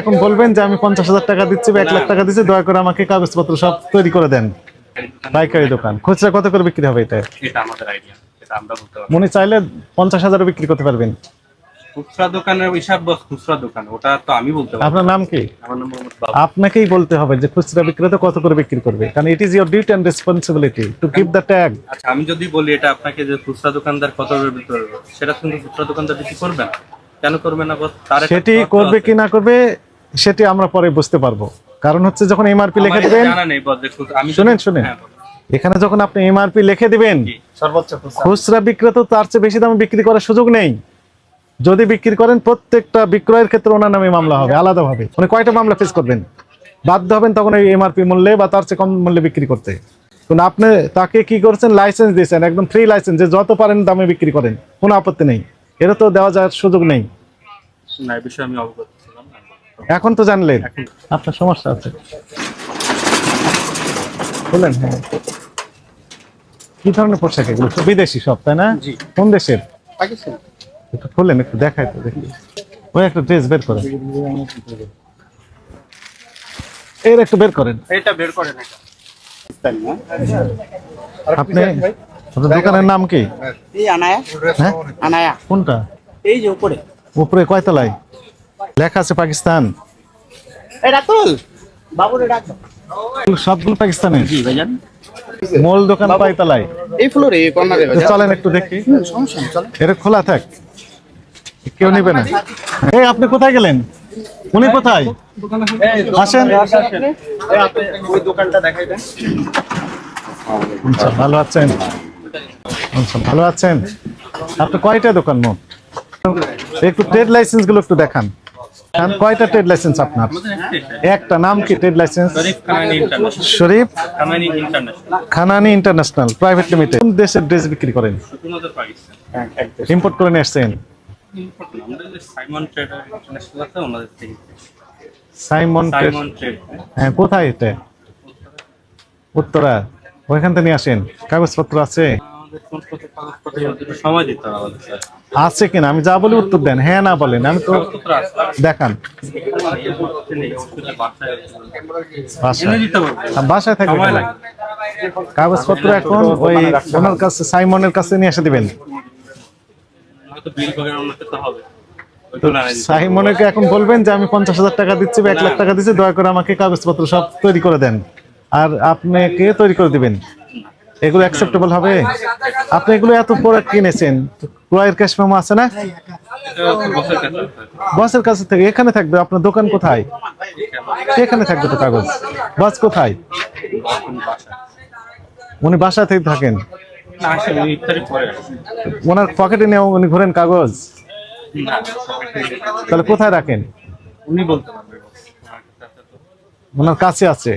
এখন বলবেন যে আমি পঞ্চাশ হাজার টাকা দিচ্ছি বা এক লাখ টাকা দিচ্ছি দয়া করে আমাকে কাগজপত্র সব তৈরি করে দেন। পাইকারি দোকান। খুচরা কত করে বিক্রি হবে এটা? মনে চাইলে পঞ্চাশ বিক্রি করতে পারবেন। খুচরা দোকানের হিসাব খুচরা দোকান ওটা তো আমি বলতে আপনার নাম কি? আপনাকেই বলতে হবে যে খুচরা বিক্রেতা কত করে বিক্রি করবে। কারণ it is your duty and responsibility to give the tag আচ্ছা আমি যদি বলি এটা আপনাকে যে খুচরা দোকানদার কত করে বিক্রি করবে সেটা কিন্তু খুচরা দোকানদার বিক্রি করবে না? কেন করবে না সেটি করবে কি না করবে সেটি আমরা পরে বুঝতে পারব। কারণ হচ্ছে যখন এমআরপি লিখে দিবেন শুনেন যদি- শুনেন। হ্যাঁ, এখানে যখন আপনি এমআরপি লিখে দিবেন সর্বোচ্চ খুচরা। বিক্রেতা তার চেয়ে বেশি দামে বিক্রি করার সুযোগ নেই। যদি বিক্রি করেন প্রত্যেকটা বিক্রয়ের ক্ষেত্রে ওনার নামে মামলা হবে আলাদাভাবে। উনি কয়টা মামলা ফেস করবেন? বাধ্য হবেন তখন এই এমআরপি মূল্যে বা তার চেয়ে কম মূল্যে বিক্রি করতে। কিন্তু আপনি তাকে কি করছেন? লাইসেন্স দিয়েছেন একদম ফ্রি লাইসেন্স যে যত পারেন দামে বিক্রি করেন কোনো আপত্তি নেই। এটা তো দেওয়া যাওয়ার সুযোগ নেই। না এই বিষয়ে আমি অবগত ছিলাম না। এখন তো জানলেন। আপনার সমস্যা আছে। বলেন। হ্যাঁ কি ধরনের পোশাক এগুলো? সব বিদেশি সব তাই না? কোন দেশের? পাকিস্তান। একটু খুললেন একটু দেখাই তো দেখি। ওই একটা ড্রেস বের করেন। এর একটু বের করেন। এটা বের করেন এটা। আপনি দোকানের নাম কি? এই আনায়া। হ্যাঁ? আনায়া। কোনটা? এই যে উপরে। উপরে কয়তলায় লেখা আছে পাকিস্তান। বাবুরে ডাক সবগুলো পাকিস্তানের জি ভাইজান। মূল দোকান এই ফ্লোরে কর্নারে চলেন একটু দেখি। সমস্যা নেই এটা খোলা থাক। কেউ নিবে না। এই আপনি কোথায় গেলেন? উনি কোথায়? আসেন। ওই দোকানটা দেখাই দেন আচ্ছা ভালো আছেন। আচ্ছা ভালো আছেন? আপনি কয়টা দোকান মোট একটু ট্রেড লাইসেন্সগুলো একটু দেখান। আর কয়টা ট্রেড লাইসেন্স আপনার? একটা নাম কি trade licence Sharif Khanani international private limited কোন দেশের ড্রেস বিক্রি করেন? ইম্পোর্ট করে নিয়ে আসছেন? সাইমন হ্যাঁ কোথায় এটা? উত্তরা। ওইখান থেকে নিয়ে আসেন। কাগজপত্র আছে? আছে কিনা? আমি যা বলি উত্তর দেন। হ্যাঁ না বলেন আমি তো দেখান। বাসায়। থাকবে কাগজপত্র এখন ওই ওনার কাছে সাইমনের কাছে নিয়ে এসে দিবেন। সাইমনকে এখন বলবেন যে আমি পঞ্চাশ হাজার টাকা দিচ্ছি বা এক লাখ টাকা দিচ্ছি দয়া করে আমাকে কাগজপত্র সব তৈরি করে দেন। আর আপনাকে তৈরি করে দিবেন। এগুলো অ্যাকসেপ্টেবল হবে? আপনি এগুলো এত প্রোডাক্ট কিনেছেন? ক্রয়ের ক্যাশ মেমো আছে না? বসের কাছে। থেকে, এখানে থাকবে, আপনার দোকান কোথায়? এখানে থাকবে তো কাগজ। বস কোথায়? উনি বাসা থেকে থাকেন। ওনার পকেটে নিয়ে উনি ঘোরেন কাগজ? তাহলে কোথায় রাখেন? উনি বলতে। ওনার কাছে আছে।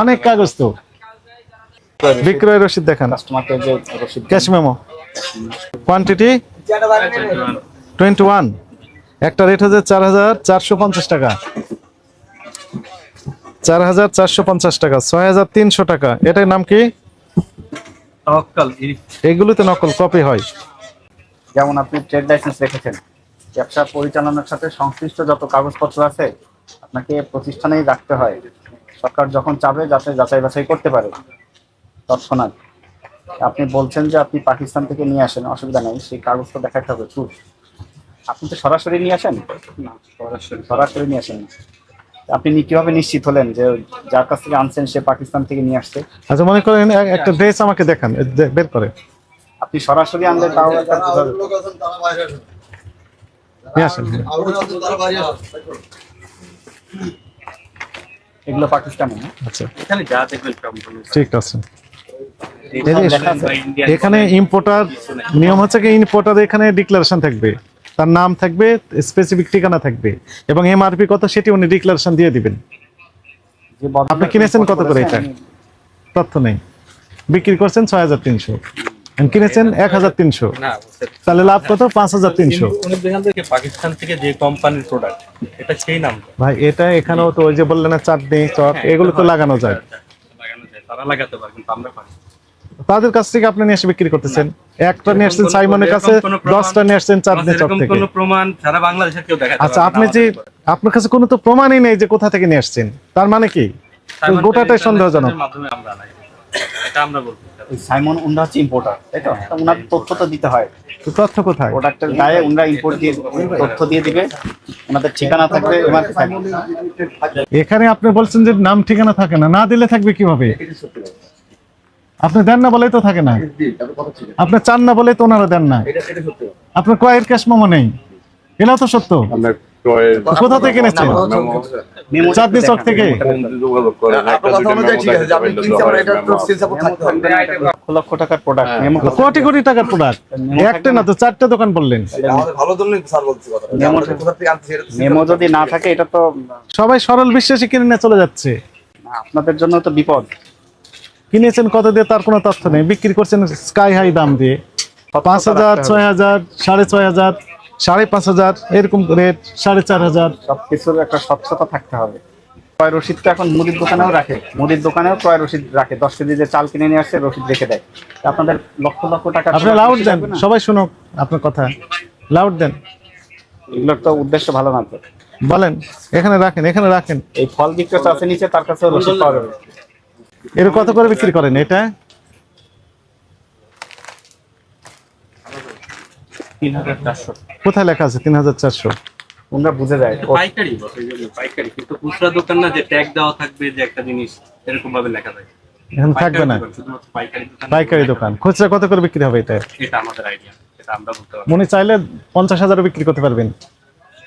অনেক কাগজ তো। বিক্রয় রসিদ দেখান। কাস্টমারকে যে রসিদ cash memo quantity twenty one একটা রেট হচ্ছে চার হাজার চারশো পঞ্চাশ টাকা। চার হাজার চারশো পঞ্চাশ টাকা ছয় হাজার তিনশো টাকা। এটার নাম কি? এগুলোতে নকল কপি হয়। যেমন আপনি ট্রেড লাইসেন্স রেখেছেন ব্যবসা পরিচালনার সাথে সংশ্লিষ্ট যত কাগজপত্র আছে আপনাকে প্রতিষ্ঠানেই রাখতে হয়। সরকার যখন চাবে যাতে যাচাই বাছাই করতে পারে। তৎক্ষণাৎ আপনি বলছেন যে আপনি পাকিস্তান থেকে নিয়ে আসেন অসুবিধা নেই সেই কাগজটা দেখাতে হবে proof। আপনি তো সরাসরি নিয়ে আসেন? না সরাসরি। সরাসরি নিয়ে আসেন। আপনি নি- কীভাবে নিশ্চিত হলেন যে যার কাছ থেকে আনছেন সে পাকিস্তান থেকে নিয়ে আসছে? আচ্ছা মনে করেন এক- একটা ড্রেস আমাকে দেখান বের করে। আপনি সরাসরি আনলে তাও। নিয়ে আসেন এগুলো পাকিস্তানে আচ্ছা। এখানে যা দেখবেন ঠিক আছে। এখানে ইম্পোর্টার নিয়ম হচ্ছে কি ইম্পোর্টার এখানে ডিক্লারেশন থাকবে। তার নাম থাকবে স্পেসিফিক ঠিকানা থাকবে এবং এমআরপি কত সেটি উনি ডিক্লারেশন দিয়ে দিবেন। আপনি কিনেছেন কত করে এটা? তথ্য নেই। বিক্রি করছেন ছয় হাজার তিনশো। কিনেছেন এক হাজার তিনশো। না তাহলে লাভ কত? পাঁচ হাজার তিনশো। পাকিস্তান থেকে যে কোম্পানির প্রোডাক্ট এটা সেই নাম ভাই এটা এখানেও তো ওই যে বললেন না চাটনি চক এগুলো তো লাগানো যায়। লাগানো যায়। তারা লাগাতে পারে কিন্তু আমরা পারি তাদের কাছ থেকে আপনি নিয়ে এসে বিক্রি করতেছেন? একটা নিয়ে আসছেন সাইমনের কাছে দশটা নিয়ে আসছেন চাঁদনি চক থেকে। কোনো প্রমাণ সারা বাংলাদেশের কেউ দেখাতে আচ্ছা আপনি যে আপনার কাছে কোনো তো প্রমাণই নেই যে কোথা থেকে নিয়ে আসছেন। তার মানে কি? গোটাটাই সন্দেহজনক। মাধ্যমে আমরা আনাই। এটা আমরা বলতে সাইমন উন্ডা হচ্ছে ইম্পোর্টার তাই তো? তো ওনার তথ্য তো দিতে হয়। তথ্য কোথায়? প্রোডাক্টের গায়ে ওনারা ইম্পোর্ট দিয়ে তথ্য দিয়ে দিবে। ওনাদের ঠিকানা থাকবে এমআরপি থাকবে এখানে আপনি বলছেন যে নাম ঠিকানা থাকে না না দিলে থাকবে কীভাবে? আপনি দেন না বলেই তো থাকে না। আপনি চান না বলেই তো ওনারা দেন না। আপনার ক্রয়ের ক্যাশ মোমো নেই। এটাও তো সত্য। কোথা থেকে কিনেছেন চাঁদনি চক থেকে। এটা লক্ষ লক্ষ টাকার প্রোডাক্ট কোটি কোটি টাকার প্রোডাক্ট একটা না। তো চারটে দোকান বললেন। এটা মেমো যদি না থাকে এটা তো সবাই সরল বিশ্বাসে কিনে নিয়ে চলে যাচ্ছে। আপনাদের জন্য তো বিপদ। কিনেছেন কত দিয়ে তার কোনো তথ্য নেই। বিক্রি করছেন স্কাই হাই দাম দিয়ে। পাঁচ হাজার ছয় হাজার সাড়ে ছয় হাজার সাড়ে পাঁচ হাজার এরকম রেট সাড়ে চার হাজার। সবকিছুর একটা স্বচ্ছতা থাকতে হবে। ক্রয় রসিদ তো এখন মুদির দোকানেও রাখে। মুদির দোকানেও ক্রয় রসিদ রাখে। দশ কেজি যে চাল কিনে নিয়ে আসছে রসিদ রেখে দেয়। আপনাদের লক্ষ লক্ষ টাকা আপনি লাউড দেন। সবাই শুনুক আপনার কথা। লাউড দেন। এগুলোর তো উদ্দেশ্য ভালো না তো। বলেন এখানে রাখেন এখানে রাখেন। এই ফল বিক্রেতা আছে নিচে তার কাছে রসিদ পাওয়া যাবে। এর কত করে বিক্রি করেন এটা? হাজার কোথায় লেখা আছে তিন হাজার চারশো? তোমরা বুঝে যায়। পাইকারি পাইকারি। কিন্তু খুচরা দোকান না যে ট্যাগ দেওয়া থাকবে যে একটা জিনিস এরকম ভাবে লেখা থাকে। এখানে থাকবে না? পাইকারি দোকান, পাইকারি খুচরা কত করে বিক্রি হবে এটা? এটা আমাদের আইডিয়া এটা আমরা বলতে মনে চাইলে পঞ্চাশ হাজারও বিক্রি করতে পারবেন।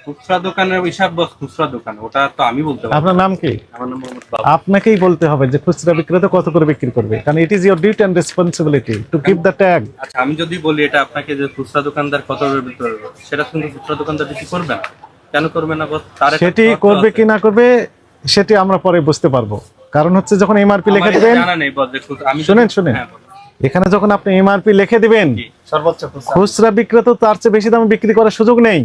খুচরা দোকানের হিসাব বস খুচরা দোকান ওটা তো আমি বলতে পারব। আপনার নাম কি? আমার নাম মোহাম্মদ বাবু। আপনাকেই বলতে হবে যে খুচরা বিক্রেতা কত করে বিক্রি করবে কারণ it is your duty and responsibility to keep the tag আচ্ছা আমি যদি বলি এটা আপনাকে যে খুচরা দোকানদার কত বিক্রি করবে সেটা কিন্তু খুচরা দোকানদার বিক্রি করবে না। কেন করবে না? বস তার সেটি করবে কি না করবে সেটি আমরা পরে বুঝতে পারব। কারণ হচ্ছে যখন এমআরপি লিখে দিবেন জানা নেই বস আমি শুনেন, শুনেন। হ্যাঁ, এখানে যখন আপনি এমআরপি লিখে দিবেন সর্বোচ্চ খুচরা। খুচরা বিক্রেতা তার চেয়ে বেশি দামে বিক্রি করার সুযোগ নেই।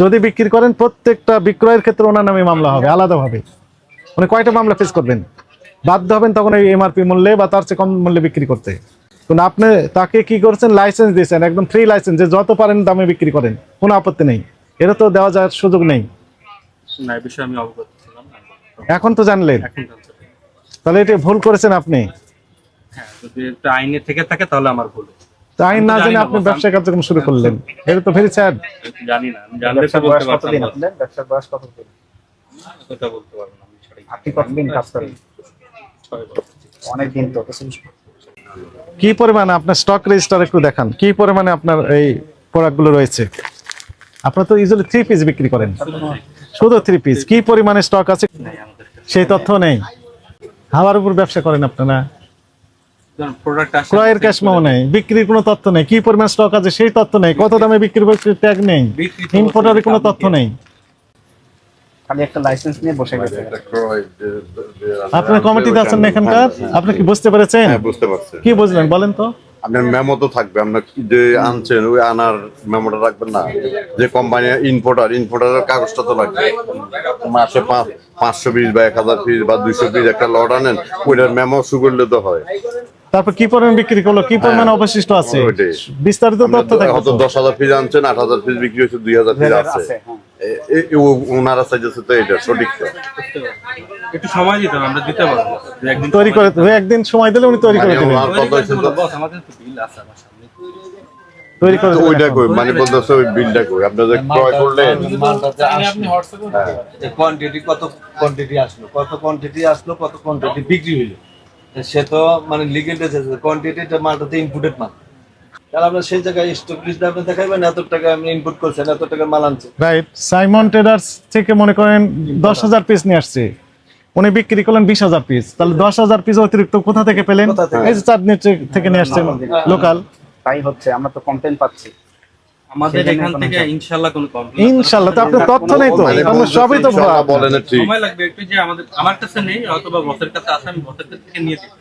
যদি বিক্রি করেন প্রত্যেকটা বিক্রয়ের ক্ষেত্রে ওনার নামে মামলা হবে আলাদাভাবে। উনি কয়টা মামলা ফেস করবেন? বাধ্য হবেন তখন এই এমআরপি মূল্যে বা তার চেয়ে কম মূল্যে বিক্রি করতে। কিন্তু আপনি তাকে কি করছেন? লাইসেন্স দিয়েছেন একদম ফ্রি লাইসেন্স যে যত পারেন দামে বিক্রি করেন কোনো আপত্তি নেই। এটা তো দেওয়া যাওয়ার সুযোগ নেই। বিষয়ে অবগত এখন তো জানলেন। তাহলে এটা ভুল করেছেন আপনি। হ্যাঁ যদি আইনে থেকে থাকে তাহলে আমার ভুল তো আইন না জেনে আপনি ব্যবসা কার্যক্রম শুরু করলেন। এটা তো ভেরি স্যাড। জানি না জানলে তো ব্যবসার বলতে বয়স পারতাম কতদিন না। ব্যবসার বয়স কতদিন? ওটা বলতে পারব না আমি সঠিক আপনি কতদিন কাজ করেন? অনেক দিন তো কি পরিমাণে আপনার স্টক রেজিস্টার একটু দেখান? কি পরিমাণে আপনার এই প্রোডাক্টগুলো রয়েছে? আপনার তো ইউজুয়ালি থ্রি পিস বিক্রি করেন। শুধু থ্রি পিস কি পরিমাণে স্টক আছে? নেই আমাদের কাছে। সেই তথ্য নেই। হাওয়ার উপর ব্যবসা করেন আপনারা। ক্রয়ের ক্যাশ মাও নেই বিক্রির কোনো তথ্য নেই কি পরিমাণ স্টক আছে সেই তথ্য নেই কত দামে বিক্রি করছে ট্যাগ নেই ইম্পোর্টারের কোনো তথ্য নেই। খালি একটা লাইসেন্স নিয়ে বসে গেছে। একটা ক্রয় যে- যে- আপনার কমিটিতে আছেন না এখানকার? আপনি কি বুঝতে পেরেছেন? হ্যাঁ বুঝতে পারছি। কি বুঝলেন বলেন তো। আপনার মেমো তো থাকবে আপনার যে আনছেন ওই আনার মেমোটা রাখবেন না? যে কোম্পানি ইনপোর্টার ইনপোর্টারের কাগজটা তো লাগবে। মাসে পাঁচ পাঁচশো পিস বা এক হাজার পিস বা দুইশো পিস একটা লট আনেন ওইটার মেমো সুগরলে তো হয়। তারপর কি পরিমাণ বিক্রি করল? কি পরিমাণ অবশিষ্ট আছে? বিস্তারিত তথ্য থাকবে হয়তো তো। দশ হাজার পিস আনছেন আট হাজার পিস বিক্রি দুই হাজার পিস আছে। হ্যাঁ ওনারা চাইছে তো এটা সঠিক তো। একটু সময় দিতে আমরা দিতে পারব। একদিন তৈরি করে সময় একদিন সময় দিলে উনি তৈরি করে মানে দেবেন। আমাদের তো বিল আছে আমার সামনে। তৈরি করে ওইটা কই? মানে বলতেছে ওই বিলটা কই? আপনারা যে ক্রয় করলেন। কোয়ান্টিটি কত কোয়ান্টিটি আসলো কত কোয়ান্টিটি আসলো কত কোয়ান্টিটি বিক্রি হইল। সে তো মানে লিগেল কোয়ান্টিটিটা মালটাতে ইনপুটেড মাল। তাহলে আপনার সেই জায়গায় স্টক লিস্ট আপনি দেখাবেন এত টাকা আমি ইনপুট করছেন এত টাকা মাল আনছে রাইট সাইমন ট্রেডার্স থেকে মনে করেন দশ হাজার পিস নিয়ে আসছে। উনি বিক্রি করলেন বিশ হাজার পিস তাহলে দশ হাজার পিস অতিরিক্ত কোথা থেকে পেলেন? এই যে চাঁদনি থেকে নিয়ে আসছেন লোকাল তাই হচ্ছে আমরা তো কমপ্লেন পাচ্ছি। আমাদের এখান থেকে কোনো কমপ্লেন তো আপনার তথ্য নেই তো? মানে আমরা সবই তো ইনশাআল্লাহ বলেন ঠিক। সময় লাগবে একটু যে আমাদের আমার কাছে নেই অথবা বসের কাছে আছে আমি বসের থেকে নিয়ে দিচ্ছি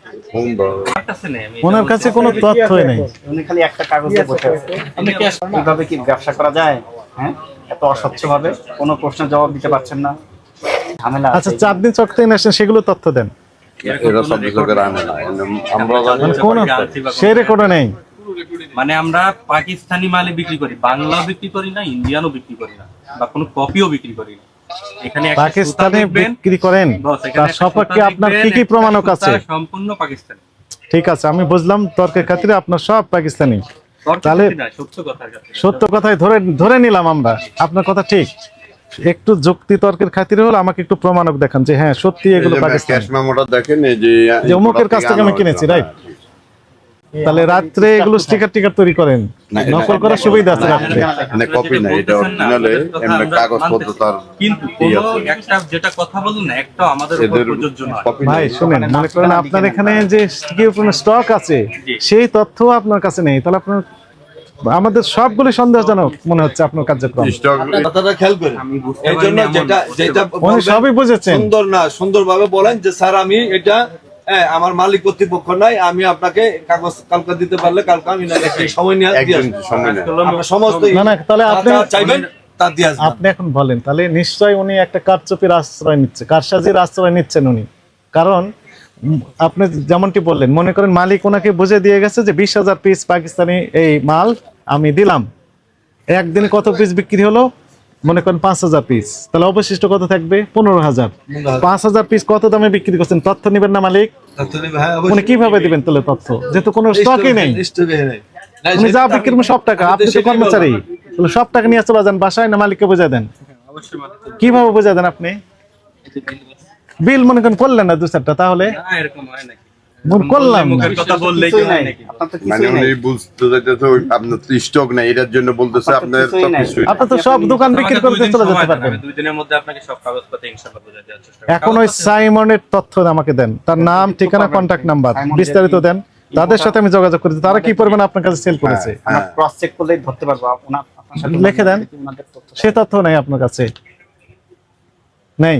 আমার কাছে নেই ওনার কাছে কোনো তথ্যই নেই। উনি খালি একটা কাগজে বসে আছে। আপনি ক্যাশ এইভাবে কি ব্যবসা করা যায়? হ্যাঁ? এত অস্বচ্ছ ভাবে কোনো প্রশ্নের জবাব দিতে পারছেন না। ঝামেলা আচ্ছা চাঁদনি চক থেকে নিয়ে আসছেন সেগুলো তথ্য দেন। এরা সব record আনে না আমরা জানি কোন সে রেকর্ডও নেই। মানে আমরা পাকিস্তানি মালে বিক্রি করি বাংলাও বিক্রি করি না ইন্ডিয়ানও বিক্রি করি না বা কোনো কপিও বিক্রি করি না। এখানে পাকিস্তানে বিক্রি করেন তার একটা আপনার কি কি প্রমাণক আছে? সম্পূর্ণ পাকিস্তানি। ঠিক আছে আমি বুঝলাম তর্কের খাতিরে আপনার সব পাকিস্তানি। তাহলে- সত্য কথার কাছে সত্য কথাই ধরে ধরে নিলাম আমরা আপনার কথা ঠিক। একটু যুক্তি তর্কের খাতিরে হলো আমাকে একটু প্রমাণক দেখান যে হ্যাঁ সত্যি এগুলো পাকিস্তান। ক্যাশ দেখেন যে যে অমুকের কাছ থেকে আমি কিনেছি, right? তাহলে রাত্রে এগুলো স্টিকার টিকার তৈরি করেন। নকল করার সুবিধা আছে রাত্রে। মানে কপি না এটা অরিজিনালে এমনি কাগজপত্র তার কিন্তু কোনো একটা যেটা কথা বলুন না একটা আমাদের উপর প্রযোজ্য নয়। ভাই শুনেন মনে করেন আপনার এখানে যে স্টক আছে সেই তথ্য আপনার কাছে নেই। তাহলে আপনার আমাদের সবগুলো সন্দেহজনক মনে হচ্ছে আপনার কার্যক্রম। কথাটা খেয়াল করেন। এই জন্য যেটা যেটা উনি সবই বুঝেছেন। সুন্দর না সুন্দরভাবে বলেন যে স্যার আমি এটা হ্যাঁ, আমার মালিক কর্তৃপক্ষ নাই আমি আপনাকে কাগজ কালকে দিতে পারলে কালকে আমি না সময় নিয়ে সমস্ত তাহলে আপনি চাইবেন আপনি এখন বলেন তাহলে নিশ্চয়ই উনি একটা কারচুপির আশ্রয় নিচ্ছে কারসাজির আশ্রয় নিচ্ছেন উনি। কারণ আপনি যেমনটি বললেন মনে করেন মালিক ওনাকে বুঝে দিয়ে গেছে যে বিশ হাজার পিস পাকিস্তানি এই মাল আমি দিলাম। একদিনে কত পিস বিক্রি হলো? মনে করেন পাঁচ হাজার পিস তাহলে অবশিষ্ট কত থাকবে? পনেরো হাজার। পাঁচ হাজার পিস কত দামে বিক্রি করছেন? তথ্য নেবেন না মালিক? উনি কীভাবে দিবেন তাহলে তথ্য? যেহেতু কোনো স্টকই নেই উনি যা বিক্রি করবেন সব টাকা। আপনি তো কর্মচারী। তাহলে সব টাকা নিয়ে চলে যান বাসায় না মালিককে বোঝা দেন? কীভাবে বোঝা দেন আপনি? বিল মনে করেন করলেন না দু চারটা তাহলে? এরকম হয় নাকি? মনে করলাম কথা বললেই কি হয় নাকি? মানে উনি বুঝতে চাইতেছে আপনার তো স্টক নাই এটার জন্য বলতেছে আপনার তো আপনার কিছুই নাই। সবকিছুই আপনি তো সব দোকান বিক্রি আমাকে দিন চলে যেতে দেন, পারবেন। দুই দিনের মধ্যে আপনাকে সব কাগজপত্র ইনশাআল্লাহ বুঝাই চেষ্টা এখন ওই সাইমনের তথ্য আমাকে দেন। তার নাম ঠিকানা কন্ট্যাক্ট নাম্বার বিস্তারিত দেন। তাদের সাথে আমি যোগাযোগ করেছি। তারা কি পরিমাণ আপনার কাছে সেল করেছে? হ্যাঁ, আমরা হ্যাঁ। ক্রস চেক করলেই ধরতে পারব। ওনার আপনার সাথে লিখে দেন। সে তথ্য নেই আপনার কাছে। নেই।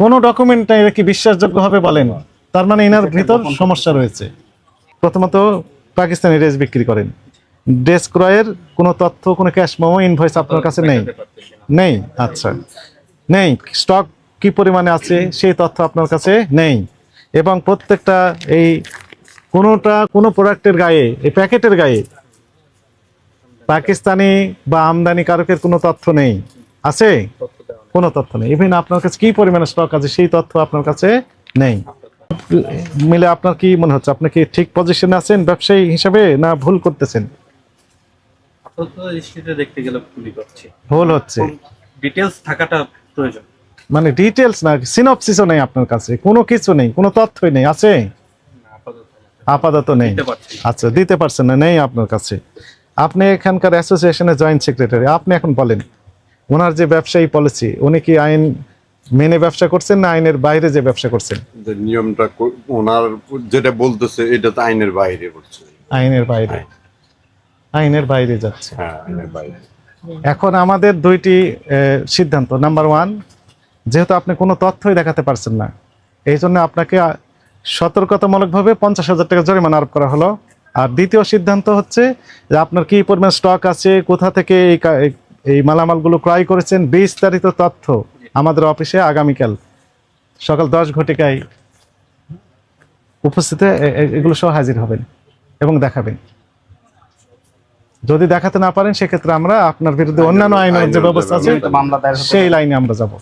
কোন ডকুমেন্ট নাই এটা কি বিশ্বাসযোগ্য হবে বলেন? তার মানে এনার ভিতর সমস্যা রয়েছে। প্রথমত পাকিস্তানি ড্রেস বিক্রি করেন। ড্রেস ক্রয়ের কোনো তথ্য কোনো ক্যাশ মোমো ইনভয়েস আপনার কাছে নেই। নেই? আচ্ছা। নেই? স্টক কি পরিমাণে আছে সেই তথ্য আপনার কাছে নেই। এবং প্রত্যেকটা এই কোনোটা কোনো প্রোডাক্টের গায়ে এই প্যাকেটের গায়ে পাকিস্তানি বা আমদানি কারকের কোনো তথ্য নেই। আছে? কোনো তথ্য নেই। ইভেন আপনার কাছে কি পরিমাণে স্টক আছে সেই তথ্য আপনার কাছে নেই। মিলে আপনার কি মনে হচ্ছে? আপনি কি ঠিক পজিশনে আছেন ব্যবসায়ী হিসাবে না ভুল করতেছেন? দেখতে গেলে ভুলই করছি। ভুল হচ্ছে। ডিটেলস থাকাটা প্রয়োজন। মানে ডিটেলস না সিনপসিসও নেই আপনার কাছে। কোনো কিছু নেই কোনো তথ্যই নেই। আছে? আপাতত নেই। আচ্ছা দিতে পারছেন না নেই আপনার কাছে। আপনি এখানকার অ্যাসোসিয়েশনের জয়েন্ট সেক্রেটারি আপনি এখন বলেন ওনার যে ব্যবসায়ী পলিসি উনি কি আইন মেনে ব্যবসা করছেন না আইনের বাইরে যে ব্যবসা করছেন? যে নিয়মটা ওনার যেটা বলতেছে এটা তো আইনের বাইরে করছে। আইনের বাইরে। আইনের বাইরে যাচ্ছে। হ্যাঁ আইনের বাইরে। এখন আমাদের দুইটি সিদ্ধান্ত। নাম্বার ওয়ান যেহেতু আপনি কোনো তথ্যই দেখাতে পারছেন না এই জন্য আপনাকে সতর্কতামূলকভাবে পঞ্চাশ হাজার টাকা জরিমানা আরোপ করা হলো। আর দ্বিতীয় সিদ্ধান্ত হচ্ছে যে আপনার কি পরিমাণ স্টক আছে কোথা থেকে এই- এই মালামালগুলো ক্রয় করেছেন বিস্তারিত তথ্য আমাদের অফিসে আগামীকাল সকাল দশ ঘটিকায় উপস্থিত এগুলো সহ হাজির হবেন এবং দেখাবেন। যদি দেখাতে না পারেন সেক্ষেত্রে আমরা আপনার বিরুদ্ধে অন্যান্য আইনের যে ব্যবস্থা আছে সেই লাইনে আমরা যাব।